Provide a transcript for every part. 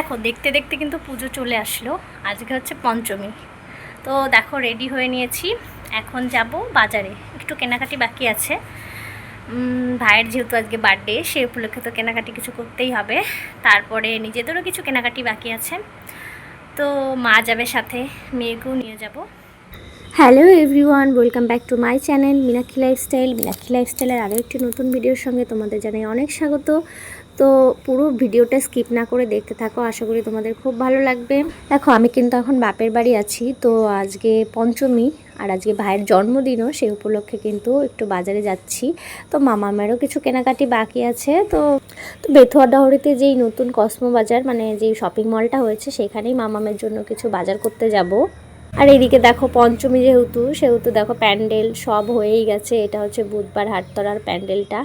দেখো, দেখতে দেখতে কিন্তু পুজো চলে আসলো। আজকে হচ্ছে পঞ্চমী। তো দেখো রেডি হয়ে নিয়েছি। এখন যাব বাজারে। একটু কেনাকাটি বাকি আছে। ভাইয়ের যেহেতু আজকে বার্থডে সে উপলক্ষে তো কেনাকাটি কিছু করতেই হবে। তারপরে নিজেদেরও কিছু কেনাকাটি বাকি আছে। তো মা যাবে সাথে, মেয়েকেও নিয়ে যাব। Hello everyone welcome back to my channel Meenakshi lifestyle Meenakshi লাইফস্টাইলের আরও একটি নতুন ভিডিওর সঙ্গে তোমাদের জানাই অনেক স্বাগত। তো পুরো ভিডিওটা স্কিপ না করে দেখতে থাকো। আশা করি তোমাদের খুব ভালো লাগবে। দেখো, আমি কিন্তু এখন বাপের বাড়ি আছি। তো আজকে পঞ্চমী আর আজকে ভাইয়ের জন্মদিনও সেই উপলক্ষে কিন্তু একটু বাজারে যাচ্ছি। তো মামামেরও কিছু কেনাকাটি বাকি আছে। তো তো বেথুয়া ডাহরিতে যেই নতুন কসমো বাজার মানে যেই শপিং মলটা হয়েছে, সেখানেই মামামের জন্য কিছু বাজার করতে যাব। আর এইদিকে দেখো, পঞ্চমী যেহেতু, সেহেতু দেখো প্যান্ডেল সব হয়েই গেছে। এটা হচ্ছে বুধবার হাটতলার প্যান্ডেলটা।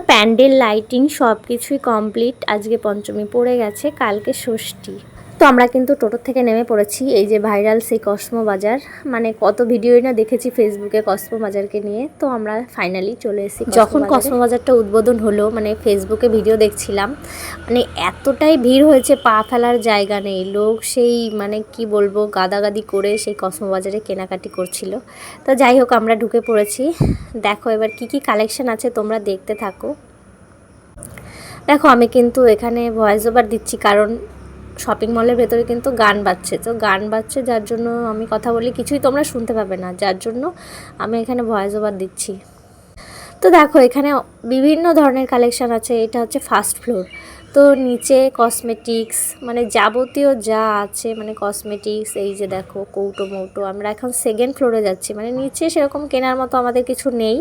প্যান্ডেল লাইটিং সব কিছুই কমপ্লিট আজকে পঞ্চমী পড়ে গেছে কালকে ষষ্ঠী। তো আমরা কিন্তু টোটোর থেকে নেমে পড়েছি এই যে ভাইরাল সেই কসমো বাজার। মানে কত ভিডিওই না দেখেছি ফেসবুকে কসমো বাজারকে নিয়ে। তো আমরা ফাইনালি চলে এসেছি যখন কসমো বাজারটা উদ্বোধন হলো মানে ফেসবুকে ভিডিও দেখছিলাম মানে এতটাই ভিড় হয়েছে পা ফেলার জায়গা নেই। লোক সেই মানে কি বলব গাদাগাদি করে সেই কসমো বাজারে কেনাকাটি করছিল। তো যাই হোক আমরা ঢুকে পড়েছি। দেখো এবার কি কি কালেকশন আছে তোমরা দেখতে থাকো। দেখো আমি কিন্তু এখানে ভয়েস ওভার দিচ্ছি কারণ শপিং মলের ভেতরে কিন্তু গান বাজছে। তো গান বাজছে যার জন্য আমি কথা বলি, কিছুই তোমরা শুনতে পাবে না। যার জন্য আমি এখানে ভয়েস ওভার দিচ্ছি। তো দেখো, এখানে বিভিন্ন ধরনের কালেকশান আছে। এটা হচ্ছে ফার্স্ট ফ্লোর তো নিচে কসমেটিক্স মানে যাবতীয় যা আছে মানে কসমেটিক্স এই যে দেখো, কৌটো মৌটো। আমরা এখন সেকেন্ড ফ্লোরে যাচ্ছি। মানে নিচে সেরকম কেনার মতো আমাদের কিছু নেই।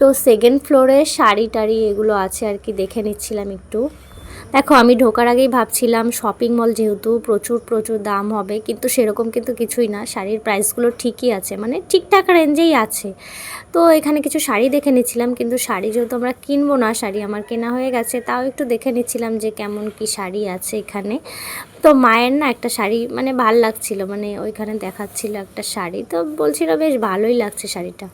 তো সেকেন্ড ফ্লোরে শাড়ি টাড়ি এগুলো আছে আর কি, দেখে নিচ্ছিলাম একটু। দেখো, আমি ঢোকার আগেই ভাবছিলাম শপিং মল যেহেতু প্রচুর প্রচুর দাম হবে, কিন্তু সেরকম কিন্তু কিছুই না। শাড়ির প্রাইসগুলো ঠিকই আছে মানে ঠিকঠাক রেঞ্জেই আছে। তো এখানে কিছু শাড়ি দেখে নিচ্ছিলাম, কিন্তু শাড়ি যেহেতু আমরা কিনবো না, শাড়ি আমার কেনা হয়ে গেছে, তাও একটু দেখে নিচ্ছিলাম যে কেমন কি শাড়ি আছে এখানে। তো মায়ের না একটা শাড়ি মানে ভালো লাগছিল মানে ওইখানে দেখাচ্ছিল একটা শাড়ি, তো বলছিল বেশ ভালোই লাগছে শাড়িটা।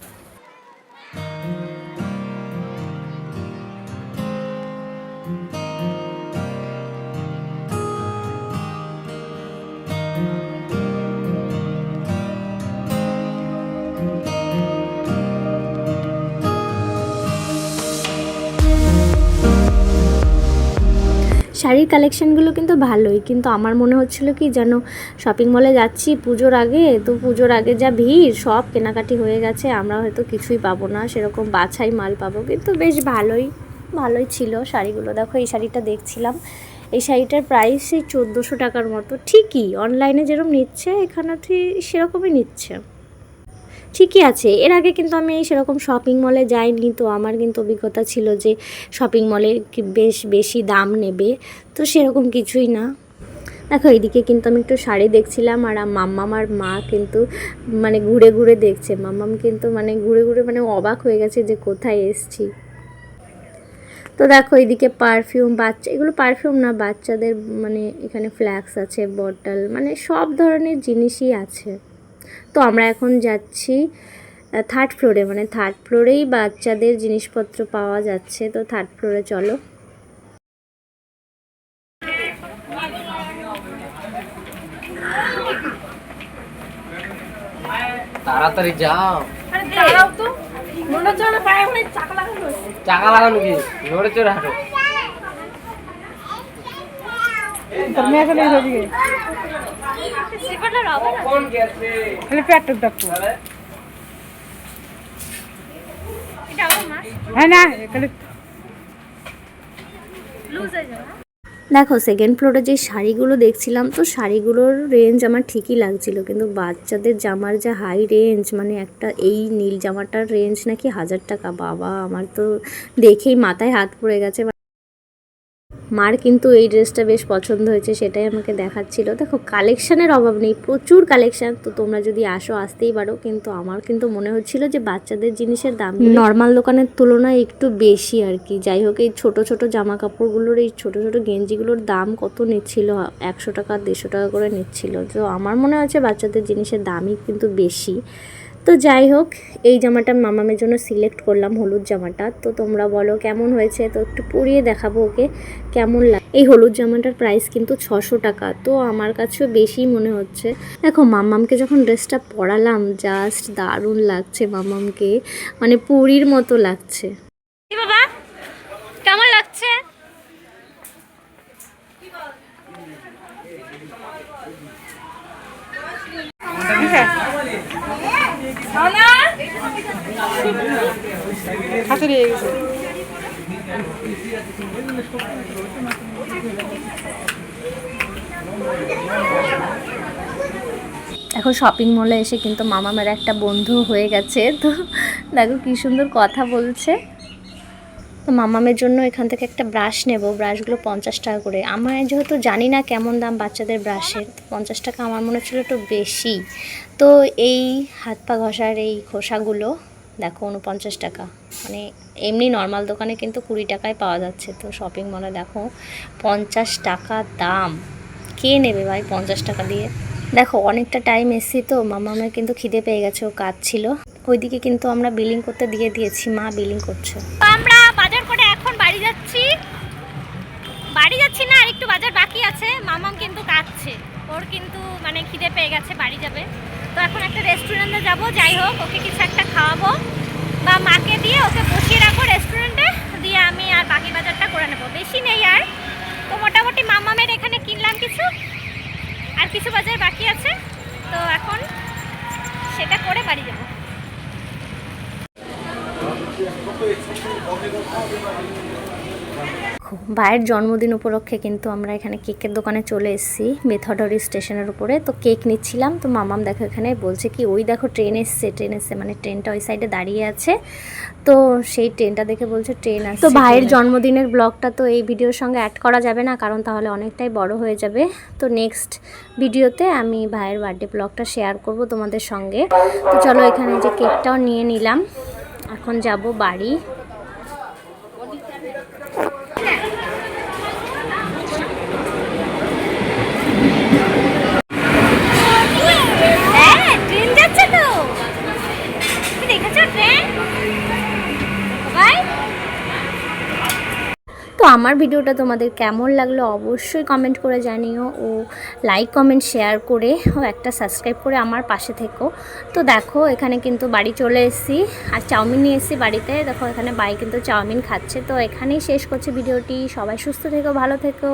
শাড়ির কালেকশানগুলো কিন্তু ভালোই। কিন্তু আমার মনে হচ্ছিল কি যেন শপিং মলে যাচ্ছি, পুজোর আগে, তো পুজোর আগে যা ভিড়, সব কেনাকাটি হয়ে গেছে, আমরা হয়তো কিছুই পাবো না, সেরকম বাছাই মাল পাবো। কিন্তু বেশ ভালোই ভালোই ছিল শাড়িগুলো। দেখো, এই শাড়িটা দেখছিলাম। এই শাড়িটার প্রাইস সেই চোদ্দোশো টাকার মতো। ঠিকই অনলাইনে যেরকম নিচ্ছে, এখানে ঠিক সেরকমই নিচ্ছে। ঠিকই আছে। এর আগে কিন্তু আমি সেরকম শপিং মলে যাইনি, তো আমার কিন্তু অভিজ্ঞতা ছিল যে শপিং মলে বেশ বেশি দাম নেবে, তো সেরকম কিছুই না। দেখো, এইদিকে কিন্তু আমি একটু শাড়ি দেখছিলাম আর মাম্মাম আর মা কিন্তু মানে ঘুরে ঘুরে দেখছে। মাম্মাম কিন্তু মানে ঘুরে ঘুরে মানে অবাক হয়ে গেছে যে কোথায় এসছি। তো দেখো, এইদিকে পারফিউম বাচ্চা এগুলো পারফিউম না, বাচ্চাদের মানে এখানে ফ্ল্যাক্স আছে বটল মানে সব ধরনের জিনিসই আছে। তো আমরা এখন যাচ্ছি থার্ড ফ্লোরে মানে থার্ড ফ্লোরেই বাচ্চাদের জিনিসপত্র পাওয়া যাচ্ছে। তো থার্ড ফ্লোরে চলো। তাড়াতাড়ি যাও। দাঁড়াও তো। মনে হচ্ছে আমার হয়। খালি দেখো। দেখো সেকেন্ড ফ্লোরে যে শাড়িগুলো দেখছিলাম তো শাড়িগুলোর রেঞ্জ আমার ঠিকই লাগছিল কিন্তু বাচ্চাদের জামার যা হাই রেঞ্জ মানে একটা এই নীল জামাটার রেঞ্জ নাকি হাজার টাকা বাবা আমার তো দেখেই মাথায় হাত পড়ে গেছে। মার কিন্তু এই ড্রেসটা বেশ পছন্দ হয়েছে সেটাই আমাকে দেখাচ্ছিল। দেখো কালেকশানের অভাব নেই প্রচুর কালেকশান তো তোমরা যদি আসো আসতেই পারো। কিন্তু আমার কিন্তু মনে হচ্ছিল যে বাচ্চাদের জিনিসের দাম নর্মাল দোকানের তুলনায় একটু বেশি আর কি। যাই হোক এই ছোট ছোট জামা কাপড়গুলোর এই ছোট ছোট গেঞ্জিগুলোর দাম কত নিচ্ছিল? একশো টাকা দেড়শো টাকা করে নিচ্ছিল। তো আমার মনে হচ্ছে বাচ্চাদের জিনিসের দামই কিন্তু বেশি। তো যাই হোক এই জামাটা মামামের জন্য সিলেক্ট করলাম হলুদ জামাটা। তো তোমরা বলো কেমন হয়েছে? তো একটু পরিয়ে দেখাবো ওকে কেমন লাগে এই হলুদ জামাটার প্রাইস কিন্তু ছশো টাকা। তো আমার কাছেও বেশি মনে হচ্ছে। দেখো মামামকে যখন ড্রেসটা পরালাম জাস্ট দারুণ লাগছে মামামকে। মানে পুরীর মতো লাগছে। বাবা? কেমন লাগছে? হয়ে গেছে। এখন শপিং মলে এসে কিন্তু মামামের একটা বন্ধু হয়ে গেছে তো দেখো কি সুন্দর কথা বলছে। তো মামামের জন্য এখান থেকে একটা ব্রাশ নেব। ব্রাশগুলো পঞ্চাশ টাকা করে। আমার যেহেতু জানি না কেমন দাম বাচ্চাদের ব্রাশের পঞ্চাশ টাকা আমার মনে হচ্ছিল একটু বেশি। তো এই হাত পা ঘষার এই খোসাগুলো, দেখো উনপঞ্চাশ টাকা। মানে এমনি নর্মাল দোকানে কিন্তু কুড়ি টাকায় পাওয়া যাচ্ছে। তো শপিং মলে দেখো পঞ্চাশ টাকা দাম। কে নেবে ভাই পঞ্চাশ টাকা দিয়ে? দেখো অনেকটা টাইম এসছি তো, মামামের কিন্তু খিদে পেয়ে গেছে, ও কাজ ছিল ওইদিকে কিন্তু আমরা বিলিং করতে দিয়ে দিয়েছি, মা বিলিং করছে। আমরা মামাম কিন্তু কাঁদছে। ওর কিন্তু মানে খিদে পেয়ে গেছে, বাড়ি যাবে। তো এখন একটা রেস্টুরেন্টে যাব, যাই হোক, ওকে কিছু একটা খাওয়াবো। বা মাকে দিয়ে ওকে বসিয়ে রাখব রেস্টুরেন্টে দিয়ে আমি আর বাকি বাজারটা করে নেব। বেশি নেই আর। তো মোটামুটি মামামের এখানে কিনলাম কিছু। আর কিছু বাজার বাকি আছে। তো এখন সেটা করে বাড়ি যাব। ভাইয়ের জন্মদিন উপলক্ষে কিন্তু আমরা এখানে কেকের দোকানে চলে এসেছি মেথডরি স্টেশনের উপরে। তো কেক নিচ্ছিলাম তো মামাম দেখো এখানে বলছে কি ওই দেখো ট্রেন এসছে ট্রেন এসছে। মানে ট্রেনটা ওই সাইডে দাঁড়িয়ে আছে। তো সেই ট্রেনটা দেখে বলছে ট্রেন আসছে তো ভাইয়ের জন্মদিনের ব্লগটা তো এই ভিডিওর সঙ্গে অ্যাড করা যাবে না কারণ তাহলে অনেকটাই বড় হয়ে যাবে। তো নেক্সট ভিডিওতে আমি ভাইয়ের বার্থডে ব্লগটা শেয়ার করব তোমাদের সঙ্গে। তো চলো এখানে যে কেকটাও নিয়ে নিলাম। এখন যাব বাড়ি। আমার ভিডিওটা তোমাদের কেমন লাগল অবশ্যই কমেন্ট করে জানিও ও লাইক কমেন্ট শেয়ার করে ও একটা সাবস্ক্রাইব করে আমার পাশে থেকো। তো দেখো, এখানে কিন্তু বাড়ি চলে এসেছি। আর চাউমিন নিয়ে এসেছি বাড়িতে। দেখো, এখানে বাই কিন্তু চাউমিন খাচ্ছে। তো এখানেই শেষ করছে ভিডিওটি। সবাই সুস্থ থেকো, ভালো থেকো।